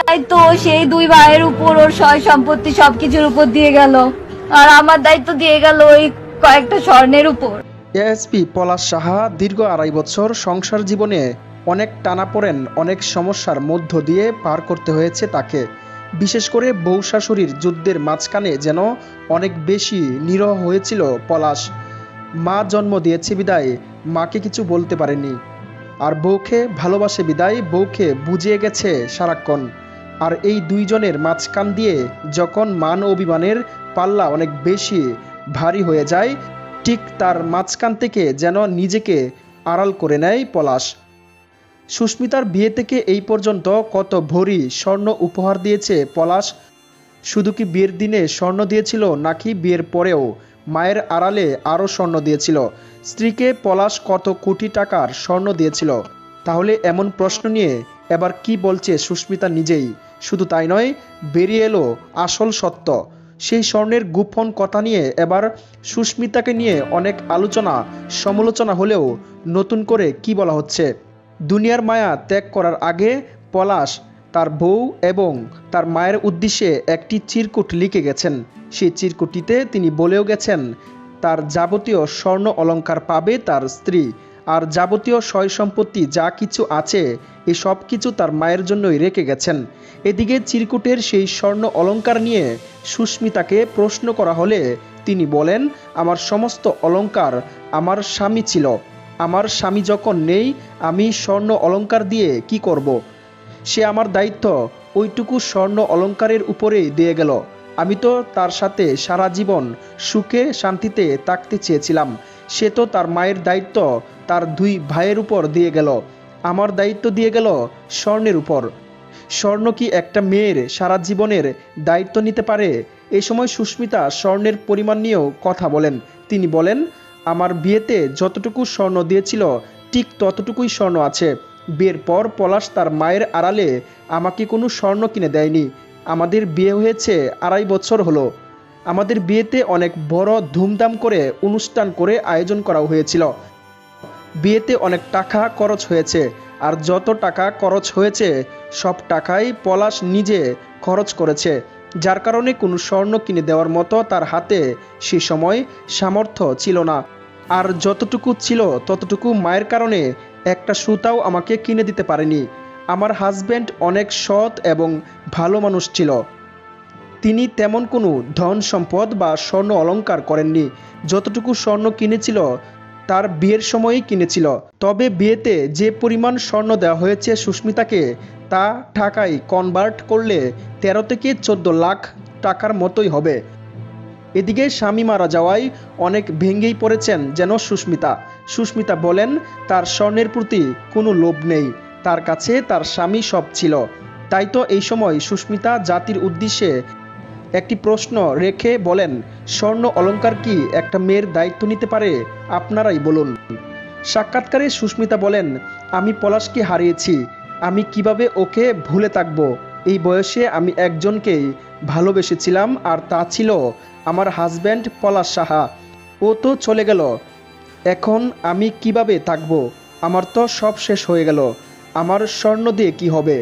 দায়িত্ব সেই দুই ভাইয়ের উপর ওর সয় সম্পত্তি সবকিছুর উপর দিয়ে গেল। আর আমার দায়িত্ব দিয়ে গেল ওই কয়েকটা স্বর্ণের উপর। এএসপি পলাশ সাহা দীর্ঘ আড়াই বছর সংসার জীবনে অনেক টানাপোড়েন অনেক সমস্যার মধ্য দিয়ে পার করতে হয়েছে তাকে। বিশেষ করে বউ শাশুড়ির যুদ্ধের মাঝখানে যেন অনেক বেশি নিরহ হয়েছিল পলাশ। মা জন্ম দিয়েছে বিদায়, মাকে কিছু বলতে পারেনি আর বউকে ভালোবাসে বিদায়, বউকে বুঝিয়ে গেছে সারাক্ষণ। আর এই দুইজনের মাঝখান দিয়ে যখন মান অভিমানের পাল্লা অনেক বেশি ভারী হয়ে যায়, ঠিক তার মাঝখান থেকে যেন নিজেকে আড়াল করে নেয় পলাশ। সুস্মিতার বিয়ে থেকে এই পর্যন্ত কত ভরি স্বর্ণ উপহার দিয়েছে পলাশ। শুধু কি বিয়ের দিনে স্বর্ণ দিয়েছিল নাকি বিয়ের পরেও মায়ের আড়ালে আরও স্বর্ণ দিয়েছিল। স্ত্রীকে পলাশ কত কোটি টাকার স্বর্ণ দিয়েছিল। তাহলে এমন প্রশ্ন নিয়ে এবার কি বলছে সুস্মিতা নিজেই? শুধু তাই নয়, বেরিয়ে এলো আসল সত্য। সেই স্বর্ণের গোপন কথা নিয়ে এবার সুস্মিতাকে নিয়ে অনেক আলোচনা, সমালোচনা হলেও নতুন করে কি বলা হচ্ছে? দুনিয়ার মায়া ত্যাগ করার আগে পলাশ তার বউ এবং তার মায়ের উদ্দেশ্যে একটি চিরকুট লিখে গেছেন। সেই চিরকুটিতে তিনি বলেও গেছেন, তার যাবতীয় স্বর্ণ অলঙ্কার পাবে তার স্ত্রী। আর যাবতীয় সয় সম্পত্তি যা কিছু আছে এই সব কিছু তার মায়ের জন্যই রেখে গেছেন। এদিকে চিরকুটের সেই স্বর্ণ অলংকার নিয়ে সুস্মিতাকে প্রশ্ন করা হলে তিনি বলেন, আমার সমস্ত অলংকার আমার স্বামী ছিল। আমার স্বামী যখন নেই, আমি স্বর্ণ অলংকার দিয়ে কি করব। সে আমার দায়িত্ব, ওইটুকু স্বর্ণ অলংকারের উপরেই দিয়ে গেল। আমি তো তার সাথে সারা জীবন সুখে শান্তিতে থাকতে চেয়েছিলাম। সে তো তার মায়ের দায়িত্ব, তার দুই ভাইয়ের উপর দিয়ে গেল। আমার দায়িত্ব দিয়ে গেল স্বর্ণের উপর। স্বর্ণ কি একটা মেয়ের সারা জীবনের দায়িত্ব নিতে পারে? এ সময় সুস্মিতা স্বর্ণের পরিমাণ নিয়েও কথা বলেন। তিনি বলেন, আমার বিয়েতে যতটুকু স্বর্ণ দিয়েছিল, ঠিক ততটুকুই স্বর্ণ আছে। বিয়ের পর পলাশ তার মায়ের আড়ালে আমাকে কোনো স্বর্ণ কিনে দেয়নি। আমাদের বিয়ে হয়েছে আড়াই বছর হলো। আমাদের বিয়েতে অনেক বড় ধুমধাম করে অনুষ্ঠান করে আয়োজন করা হয়েছিল। বিয়েতে অনেক টাকা খরচ হয়েছে, আর যত টাকা খরচ হয়েছে, সব টাকাই পলাশ নিজে খরচ করেছে, যার কারণে কোনো স্বর্ণ কিনে দেওয়ার মতো তার হাতে সে সময় সামর্থ্য ছিল না। আর যতটুকু ছিল ততটুকু মায়ের কারণে একটা সুতাও আমাকে কিনে দিতে পারেনি। আমার হাজব্যান্ড অনেক সৎ এবং ভালো মানুষ ছিল। তিনি তেমন কোনো ধন সম্পদ বা স্বর্ণ অলংকার করেননি। যতটুকু স্বর্ণ কিনেছিল, তার বিয়ের সময়ই কিনেছিল। তবে বিয়েতে যে পরিমাণ স্বর্ণ দেওয়া হয়েছে সুস্মিতাকে, তা টাকায় কনভার্ট করলে তেরো থেকে চোদ্দ লাখ টাকার মতোই হবে। এদিকে স্বামী মারা যাওয়ায় অনেক ভেঙেই পড়েছেন যেন সুস্মিতা। সুস্মিতা বলেন, তার স্বর্ণের প্রতি কোনো লোভ নেই, তার কাছে তার স্বামী সব ছিল। তাই তো এই সময় সুস্মিতা জাতির উদ্দেশ্যে একটি প্রশ্ন রেখে বলেন, স্বর্ণ অলংকার কি একটা মেয়ের দায়িত্ব নিতে পারে? আপনারাই বলুন। সাক্ষাৎকারে সুস্মিতা বলেন, আমি পলাশকে হারিয়েছি, আমি কীভাবে ওকে ভুলে থাকব? এই বয়সে আমি একজনকেই ভালোবেসেছিলাম আর তা ছিল আমার হাজব্যান্ড পলাশ সাহা। ও তো চলে গেল। এখন আমি কীভাবে থাকব? আমার তো সব শেষ হয়ে গেল। আমার স্বর্ণ দিয়ে কি হবে?